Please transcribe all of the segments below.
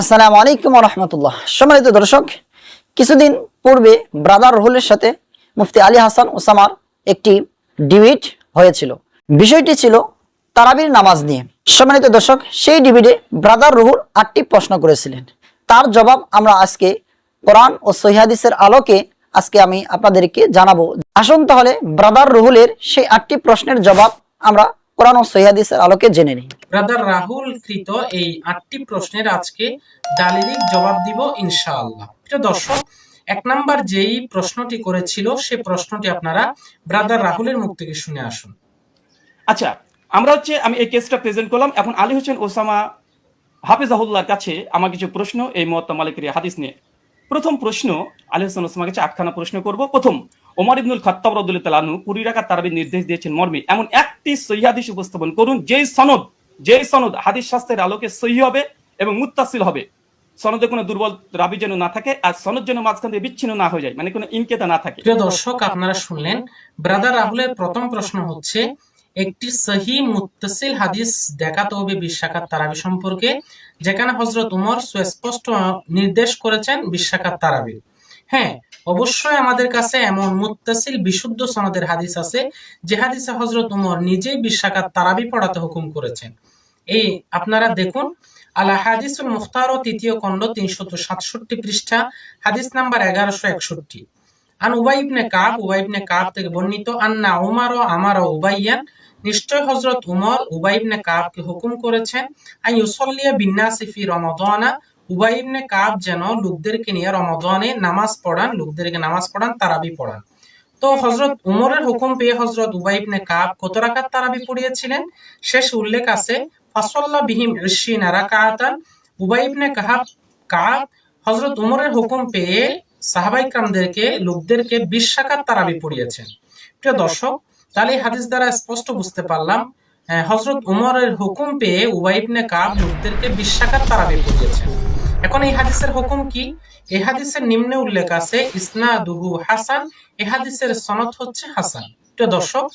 আসসালামু আলাইকুম রহমতুল্লাহ। সম্মানিত দর্শক, কিছুদিন পূর্বে ব্রাদার রহুলের সাথে মুফতি আলী হাসান ওসামার একটি ডিবেট হয়েছিল। বিষয়টি ছিল তারাবির নামাজ নিয়ে। সম্মানিত দর্শক, সেই ডিবেটে ব্রাদার রহুল আটটি প্রশ্ন করেছিলেন। তার জবাব আমরা আজকে কোরআন ও সহিহাদিসের আলোকে আজকে আমি আপনাদেরকে জানাব। আসুন তাহলে ব্রাদার রহুলের সেই আটটি প্রশ্নের জবাব আমরা কোরআন ও সহিহাদিসের আলোকে জেনে নিই। ব্রাদার রাহুল কৃত এই আটটি প্রশ্নের আজকে দালিলিক জবাব দিব ইনশাআল্লাহ। প্রিয় দর্শক এক নাম্বার যেই প্রশ্নটি করেছিল সে প্রশ্নটি আপনারা ব্রাদার রাহুলের মুখ থেকে শুনে আসুন। আচ্ছা আমরা হচ্ছে আমি এই কেসটা প্রেজেন্ট করলাম। এখন আলী হোসেন ওসামা হাফিজাহুল্লাহর কাছে আমার কিছু প্রশ্ন এই মত মালিকের হাদিস নিয়ে। প্রথম প্রশ্ন আলী হোসেন ওসামার কাছে আটখানা প্রশ্ন করব। প্রথম ওমর ইবনুল খাত্তাব রদুল তালানু কুড়ি রাখা তারাবির নির্দেশ দিয়েছেন মর্মে। এমন একটি সহি হাদিস উপস্থাপন করুন, যেই সনদ যেই সনদ হাদিস শাস্ত্রের আলোকে সহি হবে এবং মুত্তাসিল হবে। সনদে কোনো দুর্বল রাবি যেন না থাকে আর সনদ যেন মাঝখান থেকে বিচ্ছিন্ন না হয়ে যায় মানে কোনো ইনকেতা না থাকে। প্রিয় দর্শক, আপনারা শুনলেন ব্রাদার রাহুলের প্রথম প্রশ্ন হচ্ছে, একটি সহি মুত্তাসিল হাদিস দেখাতে হবে বিশ্বাকাত তারাবি সম্পর্কে, যেখানে হজরত উমর সুস্পষ্ট নির্দেশ করেছেন বিশ্বাকাত তারাবি। হ্যাঁ অবশ্যই আমাদের কাছে এমন মুত্তাসিল বিশুদ্ধ সনদের হাদিস আছে যে হাদিসে হজরত উমর নিজেই বিশ্বাকাত তারাবি পড়াতে হুকুম করেছেন। এই আপনারা দেখুন আল হাদিসুল মুখতার ও তৃতীয় খণ্ড তিনশত সাতষট্টি পৃষ্ঠা হাদিস নাম্বার এগারোশো একষট্টি। আন উবাই ইবনে কাব উবাই ইবনে কাব থেকে বর্ণিত আন্না উমার ও আমার ও উবাইয়ান নিশ্চয় হজরত উমর উবাই ইবনে কাবকে হুকুম করেছেন আই ইউসল্লিয়া বিন্নাসি ফি রমাদানা উবাই ইবনে কাব যেন লোকদেরকে নিয়ে রমাদানে নামাজ পড়ান, লোকদেরকে নামাজ পড়ান, তারাবি পড়ান। তো হজরত উমরের হুকুম পেয়ে হজরত উবাই ইবনে কাব কত রাকাত তারাবি পড়িয়েছিলেন? শেষ উল্লেখ আছে, ফাসল্লা বিহিম কাহাব কাব হজরত উমরের হুকুম পেয়ে লোকদেরকে বিশ তারাবি পড়িয়েছেন। প্রিয় দর্শক, তাহলে হাদিস দ্বারা স্পষ্ট বুঝতে পারলাম হজরত উমরের হুকুম পেয়ে উবাই ইবনে কাব লোকদেরকে বিশ তারাবি পড়িয়েছেন। এখন এই হাদিসের হুকুম কি? এই হাদিসের নিম্নে উল্লেখ আছে, ইসনাদুহু হাসান এই হাদিসের সনদ হচ্ছে হাসান। প্রিয় দর্শক,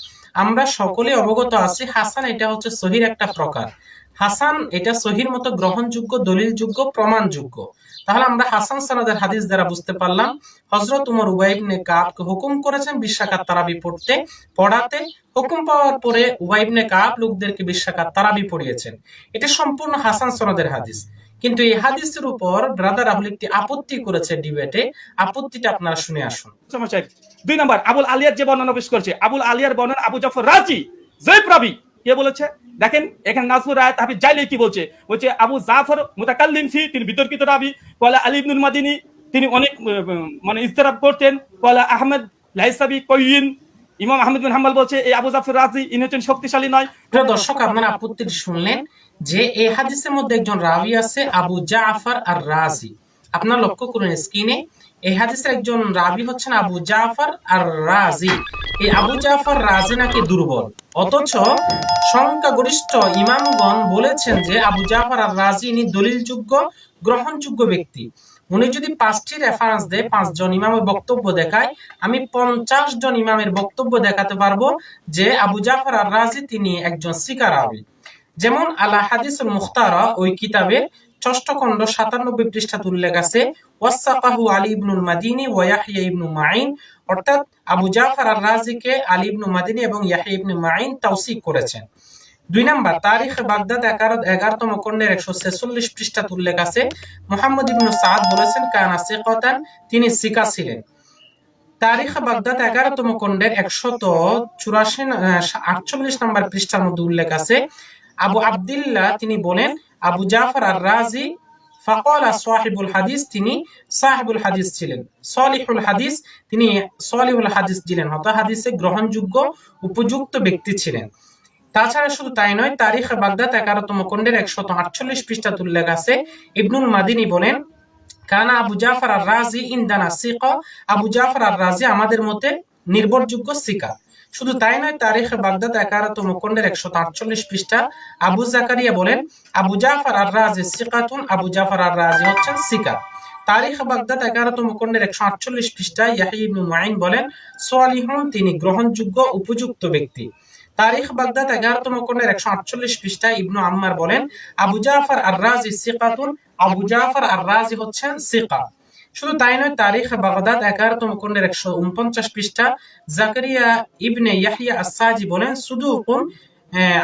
আমরা সকলে অবগত আছি, হাসান এটা হচ্ছে সহির একটা প্রকার। হাসান এটা সহির মতো গ্রহণযোগ্য, দলিলযোগ্য, প্রমাণযোগ্য। তাহলে আমরা হাসান সানাদের হাদিস দ্বারা বুঝতে পারলাম হজরত উমর উবাইবনে কাবকে হুকুম করেছেন বিশাকাত তারাবি পড়তে, পড়াতে। হুকুম পাওয়ার পরে উবাইবনে কাব লোকদেরকে বিশাকাত তারাবি পড়িয়েছেন। এটা সম্পূর্ণ হাসান সনদের হাদিস। কিন্তু এই হাদিসের উপর ব্রাদার রাহুল একটি আপত্তি করেছে ডিবেটে, আপত্তিটা আপনারা শুনে আসুন। দুই নম্বর, আবুল আলিয়ার যে বর্ণনা পেশ করছে, আবুল আলিয়ার বর্ণনা আবু জাফর রাজি জয় প্রবি কে বলেছে? দেখেন, এখানে নাজমুর রায়ত হাফিজ জাইলে কি বলছে? বলছে, আবু জাফর মুতাকাল্লিম ফি, তিনি বিতর্কিত রাবি কলা আলী ইবনুল মাদিনী, তিনি অনেক মানে ইস্তেরাব করতেন কলা আহমেদ লাইসাবি কয়িন ইমাম আহমেদ বিন হাম্বল বলছে, এই আবু জাফর রাজি, ইনি হচ্ছেন শক্তিশালী নয়। প্রিয় দর্শক, আপনারা আপত্তিটি শুনলেন যে এই হাদিসের মধ্যে একজন রাবি আছে, আবু জাফর আর রাজি আপনারা লক্ষ্য করুন স্ক্রিনে, এই হাদিসের একজন রাবি হচ্ছেন আবু জাফর আর রাজি এই আবু জাফর রাজি নাকি দুর্বল? অথচ সংখ্যাগরিষ্ঠ ইমামগণ বলেছেন যে আবু জাফর আর রাজি ইনি দলিলযোগ্য, গ্রহণযোগ্য ব্যক্তি। উনি যদি পাঁচটি রেফারেন্স দেয়, পাঁচজন ইমামের বক্তব্য দেখায়, আমি পঞ্চাশ জন ইমামের বক্তব্য দেখাতে পারব যে আবু জাফর আর রাজি তিনি একজন শিকার আবি যেমন আলা হাদিসুল মুখতারা ওই কিতাবের ষষ্ঠ খণ্ড সাতানব্বই পৃষ্ঠাতে উল্লেখ আছে, ওয়াসাকাহু আলী ইবনুল মাদিনী ওয়া ইয়াহইয়া ইবনু মাইন অর্থাৎ আবু জাফর আর রাজিকে আলী ইবনু মাদিনী এবং ইয়াহইয়া ইবনু মাইন তাওসিক করেছেন। দুই নাম্বার, তারিখ বাগদাদ এগারো এগারোতম খণ্ডের একশো ছেচল্লিশ পৃষ্ঠাত উল্লেখ আছে। মোহাম্মদ ইবনু সাদ বলেছেন, কানা সিকতান, তিনি সিকা ছিলেন। তারিখ বাগদাদ এগারোতম খণ্ডের একশত চুরাশি আটচল্লিশ নম্বর পৃষ্ঠার মধ্যে উল্লেখ আছে। আবু আবদুল্লাহ, তিনি বলেন, আবু জাফর আর রাজি ফাকালা সাহিবুল হাদিস, তিনি সাহিবুল হাদিস ছিলেন। সলিহুল হাদিস, তিনি সলিহুল হাদিস ছিলেন। হত হাদিসে গ্রহণযোগ্য, উপযুক্ত ব্যক্তি ছিলেন। তাছাড়া শুধু তাই নয়, তারিখ বাগদাদ এগারোতম খণ্ডের একশত আটচল্লিশ পৃষ্ঠাত উল্লেখ আছে ইবনুল মাদিনী বলেন, কানা আবু জাফর আর রাজি ইন্দানা সিক। আবু জাফর আর রাজি আমাদের মতে নির্ভরযোগ্য সিকা। শুধু তাই নয়, তারিখ বাগদাদ এগারোতম খণ্ডের একশত আটচল্লিশ পৃষ্ঠা। আবু জাকারিয়া বলেন, আবু জাফর আর রাজি সিকাতুন, আবু জাফর আর রাজি হচ্ছেন সিকা। তারিখ বাগদাদ একশো আটচল্লিশ বলেন, সোয়ালিহুন তিনি গ্রহণযোগ্য, উপযুক্ত ব্যক্তি। তারিখ বাগদাদ একশো আটচল্লিশ ইবনু আম্মার বলেন, আবু আর আবু আর হচ্ছেন সিকা। শুধু তাই নয়, তারিখ বাগদাদ এগারোতম খণ্ডের একশো উনপঞ্চাশ পৃষ্ঠা, জাকারিয়া ইবনে ইয়াহিয়া আসাজি বলেন শুধু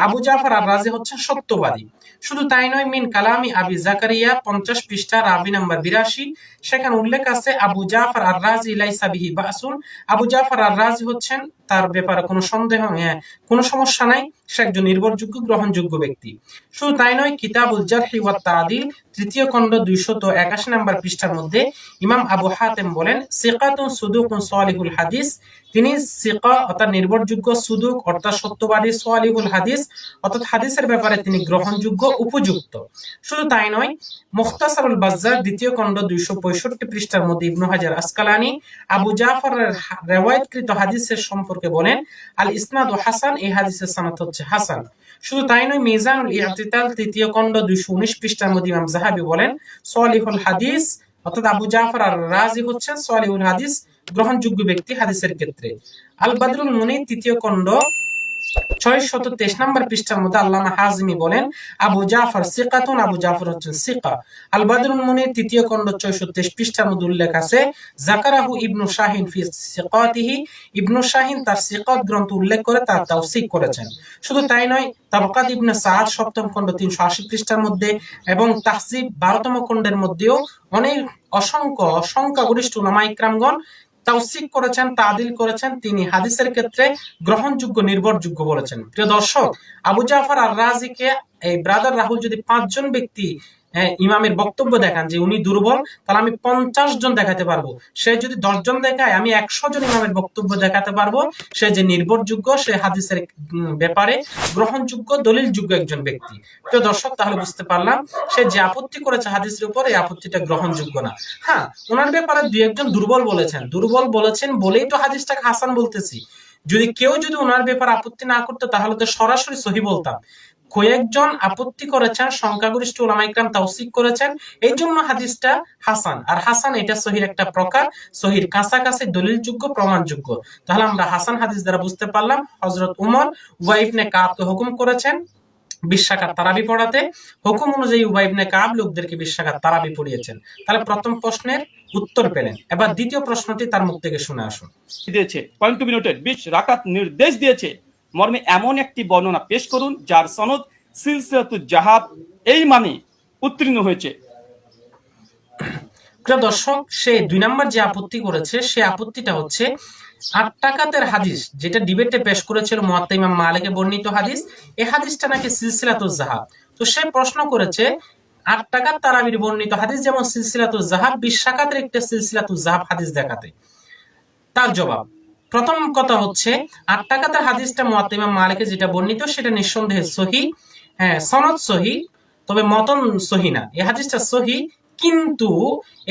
আবু জাফর আর রাজি হচ্ছেন সত্যবাদী। শুধু তাই নয়, মিন কালামি আবি জাকারিয়া, পঞ্চাশ পৃষ্ঠা, রাবি নাম্বার বিরাশি। সেখানে উল্লেখ আছে, আবু জাফর আর রাজি লাইসা বিহি বাসুন। আবু জাফর আর রাজি হচ্ছেন তার ব্যাপারে কোনো সন্দেহ হ্যাঁ, কোনো সমস্যা নাই সে একজন নির্ভরযোগ্য গ্রহণযোগ্য ব্যক্তি। শুধু তাই নয় কিতাবুল জারহি ওয়াত তাদিল তৃতীয় খণ্ড দুইশত একাশি নম্বর পৃষ্ঠার মধ্যে ইমাম আবু হাতেম বলেন সিকাতুন সুদুকুন সালিহুল হাদিস। তিনি সিকা অর্থাৎ নির্ভরযোগ্য সুদুক অর্থাৎ সত্যবাদী সোয়ালিহুল হাদিস অর্থাৎ হাদিসের ব্যাপারে তিনি গ্রহণযোগ্য উপযুক্ত। শুধু তাই নয় মুখতাসারুল বাজ্জার দ্বিতীয় খণ্ড দুইশো পঁয়ষট্টি পৃষ্ঠার মধ্যে ইবনু হাজার আসকালানি আবু জাফরের রেওয়ায়তকৃত হাদিসের সম্পর্কে বলেন, আল ইসনাদ হাসান, এই হাদিসের সানাত হচ্ছে হাসান। শুধু তাই নয়, মিজানুল ইআতিতাল তৃতীয় খণ্ড দুইশো উনিশ পৃষ্ঠার মধ্যে ইমাম জাহাবি বলেন, সলিহুল হাদিস, অর্থাৎ আবু জাফর আর রাজি হচ্ছেন, সলিহুল হাদিস, গ্রহণযোগ্য ব্যক্তি হাদিসের ক্ষেত্রে। আল বাদরুল মুনি তৃতীয় খণ্ড ছয় শত তেইশ নম্বর পৃষ্ঠার মধ্যে আল্লামা হাজমি বলেন আবু জাফর সিকাতুন আবু জাফর হচ্ছেন সিকা। মুনি তৃতীয় খণ্ড ছয়শো তেইশ পৃষ্ঠার মধ্যে উল্লেখ আছে জাকারাহু ইবনু শাহিন ফি সিকাতিহি। ইবনু শাহিন তার সিকাত গ্রন্থ উল্লেখ করে তার তাওসিক করেছেন। শুধু তাই নয় তাবকাত ইবনে সাদ সপ্তম খণ্ড তিনশো আশি পৃষ্ঠার মধ্যে এবং তাহসিব বারোতম খণ্ডের মধ্যেও অনেক অসংখ্য অসংখ্যগরিষ্ঠ উলামা ইকরামগণ তাওসিক করেছেন, তাদিল করেছেন, তিনি হাদিসের ক্ষেত্রে গ্রহণযোগ্য, নির্ভরযোগ্য বলেছেন। প্রিয় দর্শক, আবু জাফর আর রাজিকে এই ব্রাদার রাহুল যদি পাঁচজন ব্যক্তি হ্যাঁ, ইমামের বক্তব্য দেখান যে উনি দুর্বল তাহলে আমি পঞ্চাশ জন দেখাতে পারব। সে যদি দশজন দেখায় আমি একশো জন ইমামের বক্তব্য দেখাতে পারব। সে যে নির্ভরযোগ্য সে হাদিসের ব্যাপারে গ্রহণযোগ্য দলিলযোগ্য একজন ব্যক্তি। প্রিয় দর্শক তাহলে বুঝতে পারলাম সে যে আপত্তি করেছে হাদিসের উপর এই আপত্তিটা গ্রহণযোগ্য না। হ্যাঁ ওনার ব্যাপারে দুই একজন দুর্বল বলেছেন। দুর্বল বলেছেন বলেই তো হাদিসটাকে হাসান বলতেছি। যদি কেউ যদি ওনার ব্যাপারে আপত্তি না করতো তাহলে তো সরাসরি সহি বলতাম। কয়েকজন আপত্তি করেছেন, সংখ্যাগরিষ্ঠ ওলামা ইকরাম তাওসিক করেছেন। এই জন্য হাদিসটা হাসান। আর হাসান, এটা সহির একটা প্রকার সহির কাছাকাছি দলিলযোগ্য, প্রমাণযোগ্য। তাহলে আমরা হাসান হাদিস দ্বারা বুঝতে পারলাম হজরত উমর ওয়াইবনে কাবকে হুকুম করেছেন বিশ্বাকার তারাবি পড়াতে। হুকুম অনুযায়ী উবাইবনে কাব লোকদেরকে বিশ্বাকার তারাবি পড়িয়েছেন। তাহলে প্রথম প্রশ্নের উত্তর পেলেন। এবার দ্বিতীয় প্রশ্নটি তার মুখ থেকে শুনে আসুন। দিয়েছে। পয়েন্ট টু বি নোটেড বিশ রাকাত নির্দেশ দিয়েছে। মর্মে এমন একটি বর্ণনা পেশ করুন, যার সনদ সিলসিলাতুল জাহাব এই মানে উত্তীর্ণ হয়েছে। প্রিয় দর্শক, সে দুই নম্বর যে আপত্তি করেছে, সে আপত্তিটা হচ্ছে আট টাকাতের হাদিস, যেটা ডিবেটে পেশ করেছিল মালিকে বর্ণিত হাদিস এই হাদিসটা নাকি সিলসিলাতুল জাহাব তো সে প্রশ্ন করেছে, আট টাকার তারাবির বর্ণিত হাদিস যেমন সিলসিলাতুল জাহাব বিশ একটা সিলসিলাতুল জাহাব হাদিস দেখাতে। তার জবাব প্রথম কথা হচ্ছে আট টাকাতে হাদিসটা মত ইমাম মালিকে যেটা বর্ণিত সেটা নিঃসন্দেহে সহি। হ্যাঁ সনদ সহি তবে মতন সহি না। এই হাদিসটা সহি কিন্তু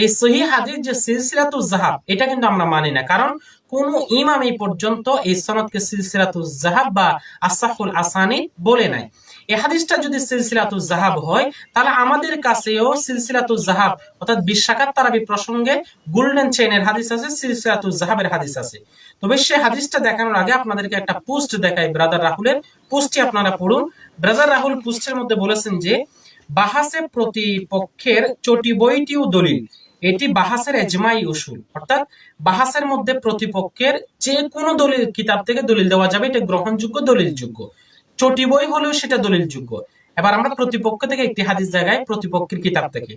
এই সহি হাদিস যে সিলসিলাতুল জাহাব এটা কিন্তু আমরা মানি না। কারণ কোন ইমাম এই পর্যন্ত এই সনদকে সিলসিলাতুল জাহাব বা আসাহুল আসানি বলে নাই। এই হাদিসটা যদি জাহাব হয় তাহলে আমাদের কাছেও জাহাব অর্থাৎ তারাবি প্রসঙ্গে গোল্ডেন চেইনের হাদিস আছে জাহাবের হাদিস আছে। তবে সে হাদিসটা দেখানোর আগে আপনাদেরকে একটা পোস্ট দেখাই ব্রাদার রাহুলের পোস্টটি আপনারা পড়ুন। ব্রাদার রাহুল পোস্টের মধ্যে বলেছেন যে বাহাসে প্রতিপক্ষের চটি বইটিও দলিল। এটি বাহাসের এজমাই উসুল অর্থাৎ বাহাসের মধ্যে প্রতিপক্ষের যে কোনো দলিল কিতাব থেকে দলিল দেওয়া যাবে এটা গ্রহণযোগ্য দলিলযোগ্য। চটি বই হলেও সেটা দলিলযোগ্য। এবার আমরা প্রতিপক্ষ থেকে একটি হাদিস জায়গায় প্রতিপক্ষের কিতাব থেকে।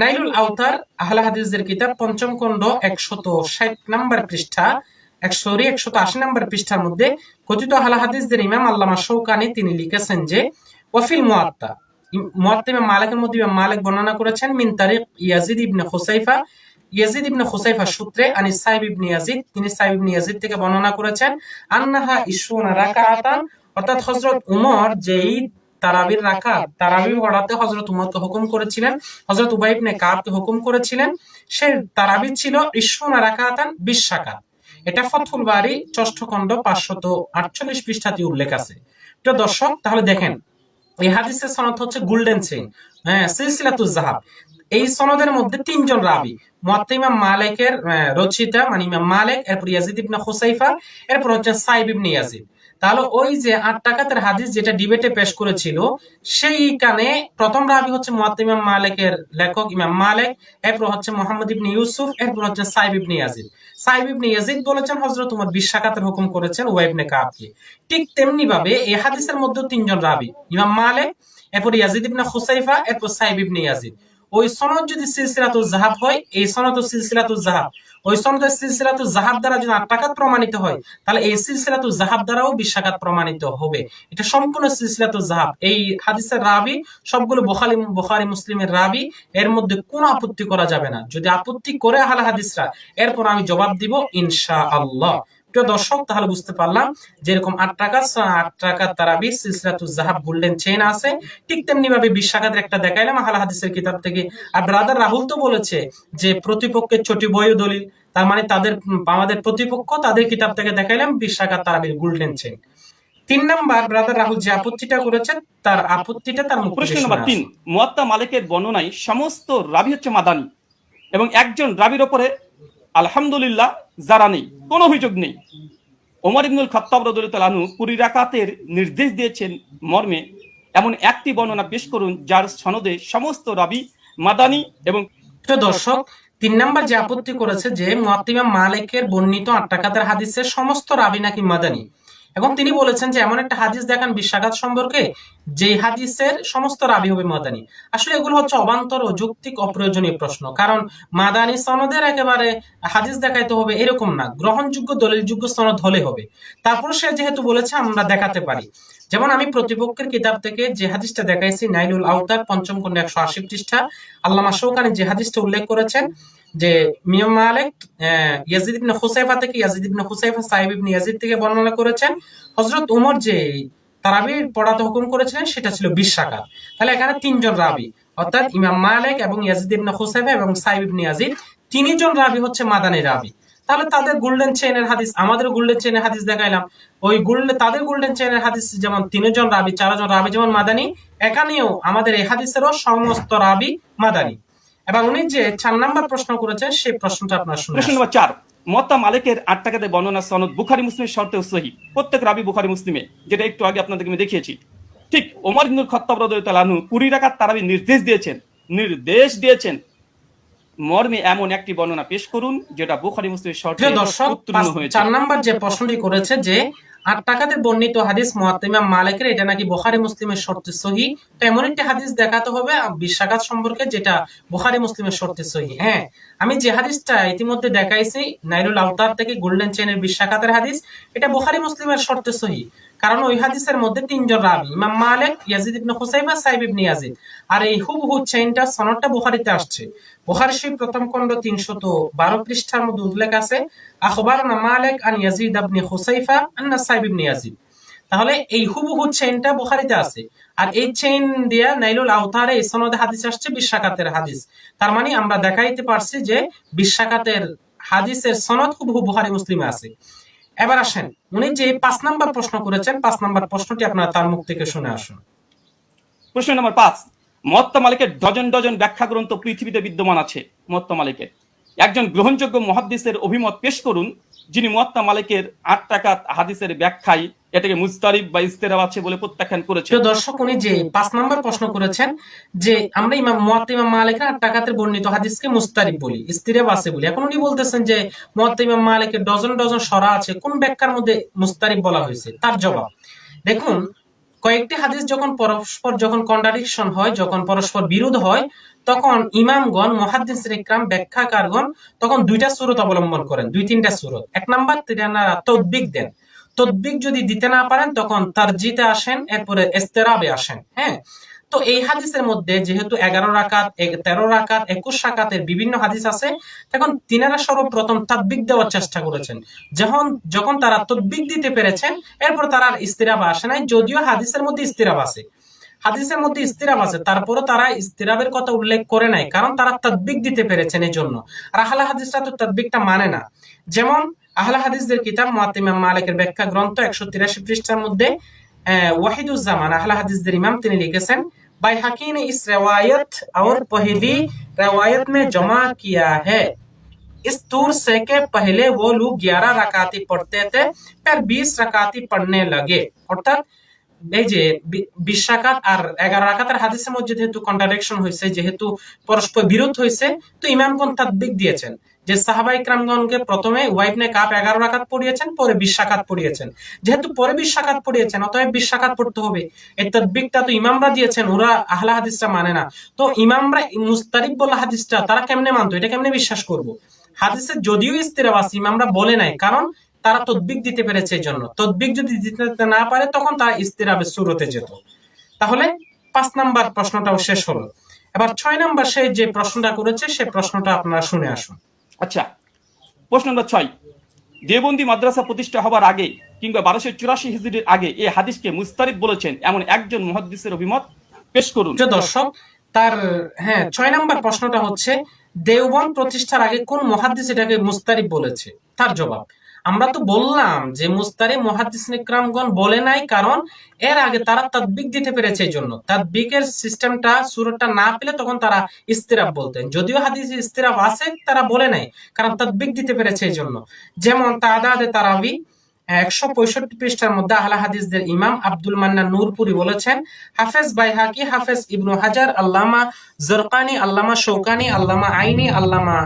নাইলুল আওতার আহলা হাদিসদের কিতাব, পঞ্চম খণ্ড, একশত ষাট নম্বর পৃষ্ঠা একশো একশত আশি নম্বর পৃষ্ঠার মধ্যে কথিত আহলা হাদিসদের ইমাম আল্লামা শৌকানি তিনি লিখেছেন যে, ওয়াফিল মুয়াত্তা মুয়াত্তা ইমাম মধ্যে মালিক বর্ণনা করেছেন, মিন তারিক Yazid ibn Khusaifa. Yazid ibn Khusaifa সূত্রে আনি সাইব ইবনে ইয়াজিদ, তিনি সাইব ইবনে ইয়াজিদ থেকে বর্ণনা করেছেন, আন্নাহা ইসুনা রাকাতান অর্থাৎ হযরত উমর যেই তারাবির রাখা তারাবি পড়াতে হযরত উমরকে হুকুম করেছিলেন। হযরত উবাই ইবনে কাবকে হুকুম করেছিলেন সেই তারাবি ছিল ইসুনা রাকাতান 20 রাকাত। এটা ফথুল বাড়ি ষষ্ঠ খণ্ড পাঁচশত আটচল্লিশ পৃষ্ঠাতে উল্লেখ আছে। প্রিয় দর্শক তাহলে দেখেন এই হাদিসের সনদ হচ্ছে গোল্ডেন চেইন হ্যাঁ সিলসিলাতুজ জাহাব। এই সনদের মধ্যে তিনজন রাবি মুয়াত্তা ইমাম মালিকের রচিতা মানে ইমাম মালিক এরপর ইয়াজিদ ইবনে হুসাইফা এরপর হচ্ছে সাইব ইবনে ইয়াজিদ। তাহলে ওই যে আট টাকাতের হাদিস যেটা ডিবেটে পেশ করেছিল সেইখানে প্রথম রাবি হচ্ছে মুয়াত্তা ইমাম মালিকের লেখক ইমাম মালিক, এরপর হচ্ছে মোহাম্মদ ইবনে ইউসুফ, এরপর হচ্ছে সাইব ইবনে ইয়াজিদ। সাইব ইবনে ইয়াজিদ বলেছেন, হযরত উমর বিশ শাকাতের হুকুম করেছেন ওয়া ইবনে কাবকে। ঠিক তেমনি ভাবে এই হাদিসের মধ্যে তিনজন রাবি, ইমাম মালিক, এরপর ইয়াজিদ ইবনে খুসাইফা, এরপর সাইব ইবনে ইয়াজিদ। ওই সনদ যদি সিলসিলাতুল জাহাব হয়, এই সনদ সিলসিলাতুল জাহাব ওই সনদের সিলসিলাতুল জাহাব দ্বারা যদি আট টাকাত প্রমাণিত হয়, তাহলে এই সিলসিলাতুল জাহাব দ্বারাও বিশ্বাকাত প্রমাণিত হবে। এটা সম্পূর্ণ সিলসিলাতুল জাহাব এই হাদিসের রাবি, সবগুলো বুখারি বুখারি মুসলিমের রাবি, এর মধ্যে কোনো আপত্তি করা যাবে না। যদি আপত্তি করে আহলে হাদিসরা, এরপর আমি জবাব দিব ইনশা আল্লাহ প্রিয় দর্শক তাহলে বুঝতে পারলাম যেরকম আট টাকা আট টাকা তারাবি সিলসিলাতুল জাহাব গোল্ডেন চেইন আছে। ঠিক তেমনি ভাবে বিশ টাকাদের একটা দেখাইলাম আহলে হাদিসের কিতাব থেকে। আর ব্রাদার রাহুল তো বলেছে যে প্রতিপক্ষের ছোটি দলিল। তার মানে তাদের আমাদের প্রতিপক্ষ তাদের কিতাব থেকে দেখাইলাম বিশ টাকা তারাবির গোল্ডেন চেইন তিন নাম্বার ব্রাদার রাহুল যে আপত্তিটা করেছেন তার আপত্তিটা তার প্রশ্ন নম্বর তিন মুয়াত্তা মালিকের বর্ণনায় সমস্ত রাবি হচ্ছে মাদানি এবং একজন রাবির ওপরে আলহামদুলিল্লাহ, যারা নেই, কোনো অভিযোগ নেই। ওমর ইবনুল খত্তাব রদুল্লাহ আনহু কুড়ি রাকাতের নির্দেশ দিয়েছেন মর্মে এমন একটি বর্ণনা পেশ করুন, যার সনদে সমস্ত রাবি, মাদানি এবং দর্শক, তিন নাম্বার যে আপত্তি করেছে যে মুয়াত্তিমা মালিকের বর্ণিত আট টাকাতের হাদিসের সমস্ত রাবি নাকি মাদানি? এবং তিনি বলেছেন যে, এমন একটা হাদিস দেখান বিশ্বাঘাত সম্পর্কে যে হাদিসের সমস্ত রাবি হবে মাদানি। আসলে এগুলো হচ্ছে অবান্তর ও যৌক্তিক অপ্রয়োজনীয় প্রশ্ন। কারণ মাদানি সনদের একেবারে হাদিস দেখাইতে হবে এরকম না। গ্রহণযোগ্য, দলিলযোগ্য সনদ হলে হবে। তারপর সে যেহেতু বলেছে, আমরা দেখাতে পারি। যেমন আমি প্রতিপক্ষের কিতাব থেকে যে হাদিসটা দেখাইছি নাইলুল আউতার পঞ্চম খন্ড একশো আশি পৃষ্ঠা, আল্লামা শৌকানি যে হাদিসটা উল্লেখ করেছেন যে মিয়াম মালিক ইয়াজিদ ইবনে হুসাইফা থেকে, ইয়াজিদ ইবনে হুসাইফা সাহেব ইবনে ইয়াজিদ থেকে বর্ণনা করেছেন, হযরত উমর যে তারাবির পড়াতে হুকুম করেছিলেন, সেটা ছিল বিশ রাকাত। তাহলে এখানে তিনজন রাবি, অর্থাৎ ইমাম মালিক এবং ইয়াজিদ ইবনে হুসাইফা এবং সাহেব ইবনে ইয়াজিদ, তিনজন রাবি হচ্ছে মাদানী রাবি। তাহলে তাদের গোল্ডেন চেইনের হাদিস, আমাদের গোল্ডেন চেইনের হাদিস দেখাইলাম। ওই গোল্ডেন তাদের গোল্ডেন চেইনের হাদিস যেমন তিনজন রাবি, চারজন রাবি যেমন মাদানি, এখানেও আমাদের এই হাদিসেরও সমস্ত রাবি মাদানী। এবং উনি যে চার নাম্বার প্রশ্ন করেছেন সেই প্রশ্নটা আপনার শুনে প্রশ্ন নম্বর চার মত্তা মালিকের আট টাকাতে বর্ণনা সনদ বুখারি মুসলিমের শর্তে সহি। প্রত্যেক রাবি বুখারি মুসলিমে যেটা একটু আগে আপনাদেরকে আমি দেখিয়েছি। ঠিক ওমর ইবনুল খত্তাব রাদিয়াল্লাহু আনহু কুড়ি রাকাত তারাবি নির্দেশ দিয়েছেন নির্দেশ দিয়েছেন মর্মে এমন একটি বর্ণনা পেশ করুন যেটা বুখারি মুসলিমের শর্তে দর্শক চার নাম্বার যে প্রশ্নটি করেছে যে আট টাকাতে বর্ণিত হাদিস মুয়াত্তিমাম মালিকের, এটা নাকি বোখারি মুসলিমের শর্তে সহি? এমন একটি হাদিস দেখাতে হবে বিশ্বাঘাত সম্পর্কে, যেটা বোখারি মুসলিমের শর্তে সহি। হ্যাঁ আমি যে হাদিসটা ইতিমধ্যে দেখাইছি, নাইরুল আওতার থেকে গোল্ডেন চেনের বিশ্বাঘাতের হাদিস, এটা বোখারি মুসলিমের শর্তে সহি। কারণ ওই হাদিসের মধ্যে তিনজন রাবি, ইমাম মালিক, ইয়াজিদ ইবনে হুসাইফা সাইব ইবনে ইয়াজিদ। আর এই হুবহু চেইনটা সনদটা বুখারীতে আসছে। বুখারী শরীফ প্রথম খণ্ড 312 পৃষ্ঠার মধ্যে উল্লেখ আছে, আখবারনা মালিক আন ইয়াজিদ ইবনে হুসাইফা আন্না সাইব ইবনে ইয়াজিদ। তাহলে এই হুবহু চেইনটা বুখারীতে আছে। আর এই চেইন দিয়া নাইলুল আওতারে এই সনদে হাদিস আসছে বিশাকাতের হাদিস। তার মানে আমরা দেখাইতে পারছি যে বিশাকাতের হাদিসের সনদ হুবহু বুখারী মুসলিমে আছে। এবার আসেন, উনি যে পাঁচ নাম্বার প্রশ্ন করেছেন, পাঁচ নাম্বার প্রশ্নটি আপনারা তার মুখ থেকে শুনে আসুন। প্রশ্ন নম্বর পাঁচ মহাত্মা মালিকের ডজন ডজন ব্যাখ্যা গ্রন্থ পৃথিবীতে বিদ্যমান আছে মহাত্মা মালিকের। একজন গ্রহণযোগ্য মহাদ্দিসের অভিমত পেশ করুন, যিনি মহাত্মা মালিকের আট টাকা হাদিসের ব্যাখ্যায় এটাকে মুস্তারিব বা ইস্তেরাব আছে বলে প্রত্যাখ্যান করেছে। দর্শক, উনি যে পাঁচ নাম্বার প্রশ্ন করেছেন যে আমরা ইমাম মুয়াত্তা ইমাম মালিকের আট বর্ণিত হাদিসকে মুস্তারিব বলি ইস্তিরাব আছে বলি। এখন উনি বলতেছেন যে মুয়াত্তা ইমাম মালিকের ডজন ডজন সরা আছে, কোন ব্যাখ্যার মধ্যে মুস্তারিব বলা হয়েছে? তার জবাব, দেখুন, কয়েকটি হাদিস যখন পরস্পর যখন কন্ট্রাডিকশন হয়, যখন পরস্পর বিরোধ হয়, তখন ইমামগণ, মহাদ্দিস ইকরাম, ব্যাখ্যাকারগণ তখন দুইটা সুরত অবলম্বন করেন, দুই তিনটা সুরত। এক নাম্বার তিনারা তদ্বিক দেন। তদ্বিক যদি দিতে না পারেন, তখন তার জিতে আসেন, এরপরে এস্তেরাবে আসেন হ্যাঁ? তো এই হাদিসের মধ্যে যেহেতু এগারো রাকাত তেরো রাকাত, একুশ রাকাতের বিভিন্ন হাদিস আছে তখন তিনারা সর্বপ্রথম তাদ্বিক দেওয়ার চেষ্টা করেছেন। যখন যখন তারা তদ্বিক দিতে পেরেছেন, এরপর তারা আর ইস্তিরাব আসে নাই, যদিও হাদিসের মধ্যে ইস্তিরাব আছে। হাদিসের মধ্যে ইস্তিরাব আছে, তারপরও তারা ইস্তিরাবের কথা উল্লেখ করে নাই, কারণ তারা তাদবিক দিতে পেরেছেন এই জন্য রাহালা হাদিসরা তো তাদবিকটা মানে না। যেমন আহলা হাদিসদের কিতাব মুয়াত্তিমাম মালিকের ব্যাখ্যা গ্রন্থ একশো তিরাশি পৃষ্ঠার মধ্যে আহ, ওয়াহিদুজ্জামান আহলা হাদিসদের ইমাম তিনি লিখেছেন বাইহাকি ने इस रवायत और पहली रवायत में जमा किया है इस तूर से के पहले वो लोग ग्यारह रकाती पढ़ते थे फिर बीस रकाती पढ़ने लगे অর্থাৎ এই যে বি- বিশ রাকাত আর এগারো রাকাতের হাদিসের মধ্যে যেহেতু কন্ট্রাডিকশন হয়েছে যেহেতু পরস্পর বিরোধ হয়েছে তো ইমামগণ তাদবিক দিয়েছেন যে সাহাবাই ক্রামগণকে প্রথমে ওয়াইবনে কাপ এগারো রাকাত পড়িয়েছেন, পরে বিশ পড়িয়েছেন। যেহেতু পরে বিশ রাকাত পড়িয়েছেন, অতএব বিশ পড়তে হবে। এই তদবিকটা তো ইমামরা দিয়েছেন, ওরা আহলা হাদিসটা মানে না। তো ইমামরা মুস্তারিব বলা হাদিসটা তারা কেমনে মানতো? এটা কেমনে বিশ্বাস করব? হাদিসে যদিও ইস্তিরাব আছে, ইমামরা বলে নাই, কারণ তারা তদ্বিক দিতে পেরেছে এই জন্য তদ্বিক যদি দিতে না পারে, তখন তারা ইস্তিরাবের শুরুতে যেত। তাহলে পাঁচ নাম্বার প্রশ্নটাও শেষ হলো। এবার ছয় নাম্বার সে যে প্রশ্নটা করেছে, সে প্রশ্নটা আপনারা শুনে আসুন। আচ্ছা প্রশ্ন নম্বর ছয়। দেবন্দি মাদ্রাসা প্রতিষ্ঠা হবার আগে কিংবা বারোশো চুরাশি হিজড়ির আগে এই হাদিসকে মুস্তারিদ বলেছেন এমন একজন মহাদিসের অভিমত পেশ করুন। দর্শক, তার হ্যাঁ ছয় নম্বর প্রশ্নটা হচ্ছে দেওবন প্রতিষ্ঠার আগে কোন মহাদিস এটাকে মুস্তারিফ বলেছে? তার জবাব আমরা তো বললাম যে মুস্তারি মহাদিস নিকরামগণ বলে নাই, কারণ এর আগে তারা তাদবিক দিতে পেরেছে এই জন্য তাদবিকের সিস্টেমটা, সুরটা না পেলে তখন তারা ইস্তিরাব বলতেন। যদিও হাদিস ইস্তিরাব আছে, তারা বলে নাই, কারণ তাদবিক দিতে পেরেছে এই জন্য যেমন তাদাদে তারাবি একশো পঁয়ষট্টি পৃষ্ঠার মধ্যে আহলা হাদিসদের ইমাম আব্দুল মান্না নূরপুরি বলেছেন, হাফেজ বাইহাকি, হাফেজ ইবনু হাজার, আল্লামা জরকানি, আল্লামা শৌকানি, আল্লামা আইনি, আল্লামা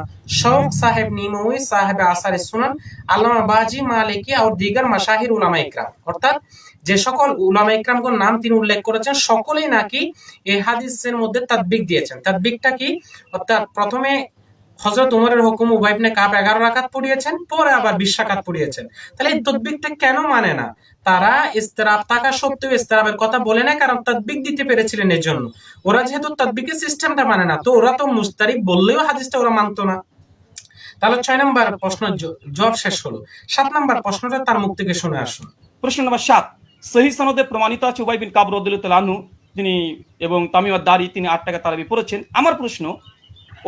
শৌক সাহেব নিমুই, সাহেব আসার সুনান, আল্লামা বাজি মালিকি, আর দিগার মাশাহির উলামা ইকরাম। অর্থাৎ যে সকল উলামা ইকরামগণ নাম তিনি উল্লেখ করেছেন, সকলেই নাকি এই হাদিসের মধ্যে তাদবিক দিয়েছেন। তাদবিকটা কি? অর্থাৎ প্রথমে হজরত উমরের হুকুম উবাইবনে কাপ এগারো রাকাত পড়িয়েছেন, পরে আবার বিশ রাকাত পড়িয়েছেন। তাহলে এই তদবিকটা কেন মানে না? তারা ইস্তেরাব থাকা সত্ত্বেও ইস্তেরাবের কথা বলে না কারণ তদবিক দিতে পেরেছিলেন এর জন্য ওরা যেহেতু তদবিকের সিস্টেমটা মানে না, তো ওরা তো মুস্তারিব বললেও হাদিসটা ওরা মানতো না। তাহলে ছয় নম্বর প্রশ্ন জ- জবাব শেষ হলো। সাত নম্বর প্রশ্নটা তার মুখ থেকে শুনে আসুন। প্রশ্ন নম্বর সাত, সহি সনদে প্রমাণিত আছে উবাই বিন কাব রদুল্লাহ আনহু, তিনি এবং তামিমাদ দারি তিনি আট টাকা তারাবি পড়েছেন। আমার প্রশ্ন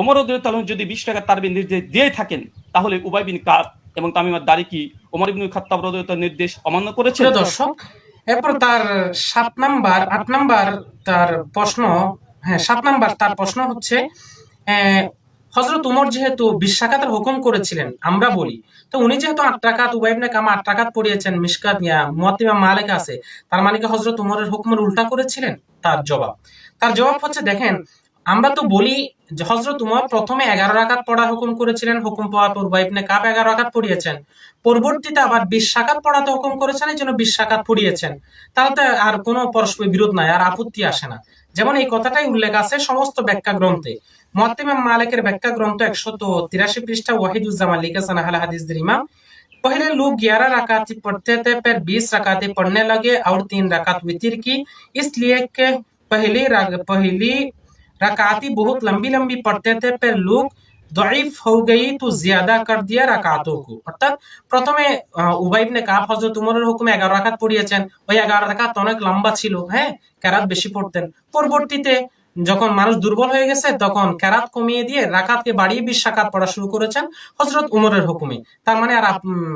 ওমর রদুল্লাহ যদি বিশ টাকা তারাবি নির্দেশ দিয়ে থাকেন, তাহলে উবাই বিন কাব এবং তামিমাদ দারি কি ওমর ইবনুল খাত্তাব রদুল্লাহ নির্দেশ অমান্য প্রিয় দর্শক, এরপর তার সাত নাম্বার, আট নাম্বার তার প্রশ্ন হ্যাঁ সাত নাম্বার তার প্রশ্ন হচ্ছে হজরত উমর যেহেতু বিশ্বাকাতের হুকুম করেছিলেন, আমরা বলি, তো উনি যেহেতু আট টাকাত উবাইবনে কামা আট টাকাত পড়িয়েছেন মিসকাত মুয়াত্তিমা মালিক আছে, তার মানে কি হজরত উমরের হুকুমের উল্টা করেছিলেন? তার জবাব। তার জবাব হচ্ছে, দেখেন, আমরা তো বলি যে হজরত উমর প্রথমে এগারো রাকাত পড়ার হুকুম করেছিলেন হুকুম পাওয়ার পর উবাইবনে কাপ এগারো রাকাত পড়িয়েছেন পরবর্তীতে আবার বিশ সাকাত পড়াতে হুকুম করেছেন এই জন্য বিশ সাকাত পড়িয়েছেন তাহলে তো আর কোনো পরস্পর বিরোধ নাই আর আপত্তি আসে না যেমন এই কথাটাই উল্লেখ আছে সমস্ত ব্যাখ্যা গ্রন্থে মুয়াত্তিমাম মালিকের ব্যাখ্যা গ্রন্থ একশত তিরাশি পৃষ্ঠা ওয়াহিদুজ্জামান লিখেছেন আহলে হাদিসদের ইমাম पहले लोग ग्यारह रकाती पढ़ते थे फिर बीस रकाते पढ़ने लगे और तीन रकात वितिर की इसलिए कि पहली रग- पहली रकाती बहुत लंबी लंबी पढ़ते थे फिर लोग দয়ীফ हो गई तो ज्यादा कर दिया রাকাতও কো অর্থাৎ প্রথমে আহ, উবাই ইবনে কাব হযরত উমরের হুকুমে 11 রাকাত পড়িয়েছেন ওই 11 রাকাত অনেক লম্বা ছিল হ্যাঁ কেরাত বেশি পড়তেন পরবর্তীতে যখন মানুষ দুর্বল হয়ে গেছে, তখন কেরাত কমিয়ে দিয়ে রাকাতকে বাড়িয়ে বিশ রাকাত পড়া শুরু করেছেন হযরত উমরের হুকুমে। তার মানে আর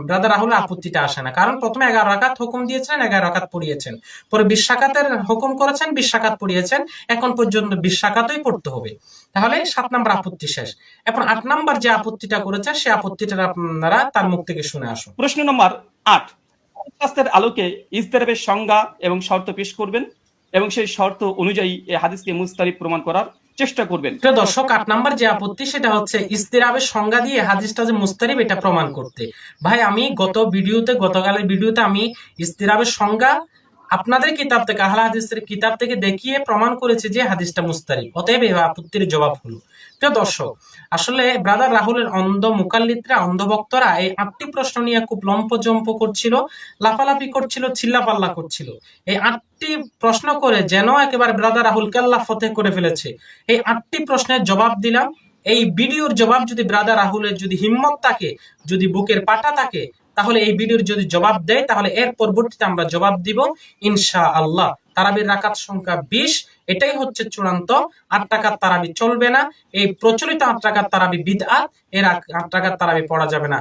ব্রাদার রাহুল আপত্তিটা আসে না। কারণ প্রথমে 11 রাকাত হুকুম দিয়েছেন 11 রাকাত পড়িয়েছেন। পরে বিশ রাকাতের হুকুম করেছেন, বিশ রাকাত পড়িয়েছেন। এখন পর্যন্ত বিশ রাকাতই পড়তে হবে। তাহলে সাত নম্বর আপত্তি শেষ। এখন আট নম্বর যে আপত্তিটা করেছে সে আপত্তিটা আপনারা তার মুখ থেকে শুনে আসুন। প্রশ্ন নম্বর আট। শাস্ত্রের আলোকে ইস্তেরাবের সংজ্ঞা এবং শর্ত পেশ করবেন। এবং সেই শর্ত অনুযায়ী এই হাদিসকে মুস্তারিফ প্রমাণ করার চেষ্টা করবেন। দর্শক, আট নাম্বার যে আপত্তি সেটা হচ্ছে ইস্তিরাবের সংজ্ঞা দিয়ে হাদিসটা যে মুস্তারিব এটা প্রমাণ করতে। ভাই, আমি গত ভিডিওতে, গতকালের ভিডিওতে আমি ইস্তিরাবের সংজ্ঞা আপনাদের কিতাব থেকে, আহলা হাদিসের কিতাব থেকে দেখিয়ে প্রমাণ করেছে যে হাদিসটা মুস্তারি অতএব এই আপত্তির জবাব হলো। প্রিয় দর্শক, আসলে ব্রাদার রাহুলের অন্ধ মুকাল্লিদরা অন্ধভক্তরা এই আটটি প্রশ্ন নিয়ে খুব লম্পজম্প করছিল, লাফালাফি করছিল, চিল্লাপাল্লা করছিল। এই আটটি প্রশ্ন করে যেন একেবারে ব্রাদার রাহুলকে আল্লাহ ফতে করে ফেলেছে। এই আটটি প্রশ্নের জবাব দিলাম। এই ভিডিওর জবাব যদি ব্রাদার রাহুলের যদি হিম্মত থাকে, যদি বুকের পাটা থাকে তাহলে এই ভিডিওর যদি জবাব দেয়, তাহলে এর পরবর্তীতে আমরা জবাব দিব ইনশা আল্লাহ তারাবির রাকাত সংখ্যা বিশ, এটাই হচ্ছে চূড়ান্ত। আট টাকার তারাবি চলবে না। এই প্রচলিত আট টাকার তারাবি বিদআত, এর আট টাকার তারাবি পড়া যাবে না।